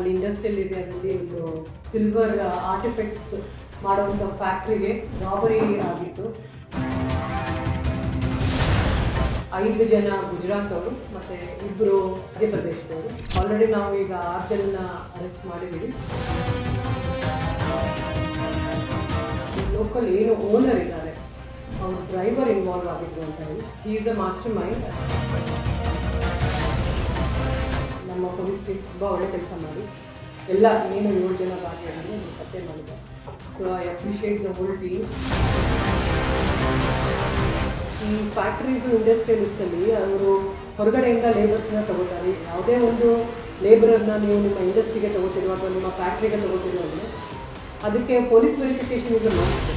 ಅಲ್ಲಿ ಇಂಡಸ್ಟ್ರಿಯಲ್ ಏರಿಯಾದಲ್ಲಿ ಒಂದು ಸಿಲ್ವರ್ ಆರ್ಟಿಫೆಕ್ಟ್ಸ್ ಮಾಡುವಂಥ ಫ್ಯಾಕ್ಟ್ರಿಗೆ ರಾಬರಿ ಆಗಿತ್ತು. ಐದು ಜನ ಗುಜರಾತ್ ಅವರು ಮತ್ತು ಇಬ್ಬರು ಮಧ್ಯಪ್ರದೇಶದವರು ಆಲ್ರೆಡಿ ನಾವು ಈಗ ಆರು ಜನ ಅರೆಸ್ಟ್ ಮಾಡಿದ್ದೀವಿ. ಲೋಕಲ್ ಏನು ಓನರ್ ಇದ್ದಾರೆ, ಅವರು ಡ್ರೈವರ್ ಇನ್ವಾಲ್ವ್ ಆಗಿದ್ರು ಅಂತ ಹೇಳಿ. Is a mastermind team ತುಂಬ ಒಳ್ಳೆ ಕೆಲಸ ಮಾಡಿ. ಎಲ್ಲ ಏನು ಏಳು ಜನ ಭಾಗಿಯಾಗಿ ಪತ್ತೆ ಮಾಡಿದೆ. So I appreciate the whole team ಈ ಫ್ಯಾಕ್ಟ್ರೀಸು ಇಂಡಸ್ಟ್ರಿಯಲಿಸ್ಟಲ್ಲಿ ಅವರು ಹೊರಗಡೆಯಿಂದ ಲೇಬರ್ಸ್ನ ತಗೋತಾರೆ. ಯಾವುದೇ ಒಂದು ಲೇಬರರ್ನ ನೀವು ನಿಮ್ಮ ಇಂಡಸ್ಟ್ರಿಗೆ ತಗೋತಿರೋ ಅಥವಾ ನಿಮ್ಮ ಫ್ಯಾಕ್ಟ್ರಿಗೆ ತಗೋತಿರೋ ಅಂದರೆ ಅದಕ್ಕೆ ಪೊಲೀಸ್ ವೆರಿಫಿಕೇಷನ್ ಇದು ಮಸ್ಟ್